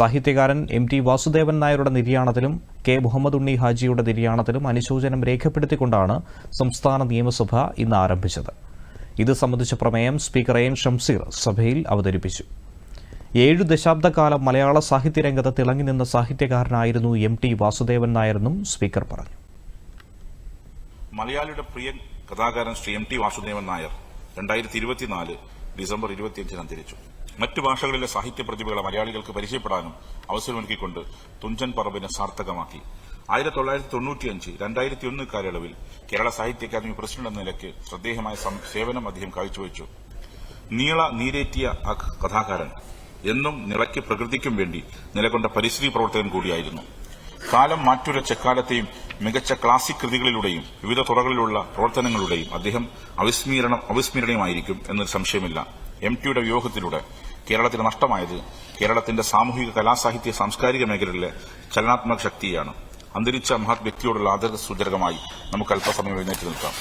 സാഹിത്യകാരൻ M T Vasudevan നായരുടെ നിര്യാണത്തിലും K Muhammad ഉണ്ണി ഹാജിയുടെ നിര്യാണത്തിലും അനുശോചനം രേഖപ്പെടുത്തിക്കൊണ്ടാണ് സംസ്ഥാന നിയമസഭ ഇന്ന് ആരംഭിച്ചത്. ഇത് സംബന്ധിച്ച പ്രമേയം സ്പീക്കർ എൻ ഷംസീർ സഭയിൽ അവതരിപ്പിച്ചു. ഏഴു ദശാബ്ദക്കാലം മലയാള സാഹിത്യരംഗത്ത് തിളങ്ങി നിന്ന സാഹിത്യകാരനായിരുന്നു എം ടി വാസുദേവൻ നായരെന്നും സ്പീക്കർ പറഞ്ഞു. മലയാളിയുടെ പ്രിയ കഥാകാരൻ ശ്രീ എം ടി വാസുദേവൻ നായർ രണ്ടായിരത്തി ഇരുപത്തിനാല് ഡിസംബർ ഇരുപത്തിയഞ്ചിന് അന്തരിച്ചു മറ്റു ഭാഷകളിലെ സാഹിത്യ പ്രതിഭകളെ മലയാളികൾക്ക് പരിചയപ്പെടാനും അവസരമൊരുക്കിക്കൊണ്ട് തുഞ്ചൻ പറമ്പിനെ സാർത്ഥകമാക്കി. ആയിരത്തി തൊള്ളായിരത്തി തൊണ്ണൂറ്റിയഞ്ച് രണ്ടായിരത്തി ഒന്ന് കാലയളവിൽ കേരള സാഹിത്യ അക്കാദമി പ്രസിഡന്റ് എന്ന നിലയ്ക്ക് ശ്രദ്ധേയമായ സേവനം അദ്ദേഹം കാഴ്ചവെച്ചു. നീള നീരേറ്റിയ ആ കഥാകാരൻ എന്നും നിളയ്ക്ക് പ്രകൃതിക്കും വേണ്ടി നിലകൊണ്ട പരിസ്ഥിതി പ്രവർത്തകൻ കൂടിയായിരുന്നു. കാലം മാറ്റുരച്ച മികച്ച ക്ലാസിക് കൃതികളിലൂടെയും വിവിധ തുറകളിലുള്ള പ്രവർത്തനങ്ങളുടെയും അദ്ദേഹം അവിസ്മീരണം അവിസ്മരണീയമായിരിക്കും എന്നൊരു സംശയമില്ല. എം ടിയുടെ വിയോഗത്തിലൂടെ കേരളത്തിന് നഷ്ടമായത് കേരളത്തിന്റെ സാമൂഹിക കലാസാഹിത്യ സാംസ്കാരിക മേഖലയിലെ ചലനാത്മക ശക്തിയാണ്. അന്തരിച്ച മഹത് വ്യക്തിയോടുള്ള ആദരസൂചകമായി നമുക്ക് അല്പസമയം എഴുന്നേറ്റ് നിൽക്കാം.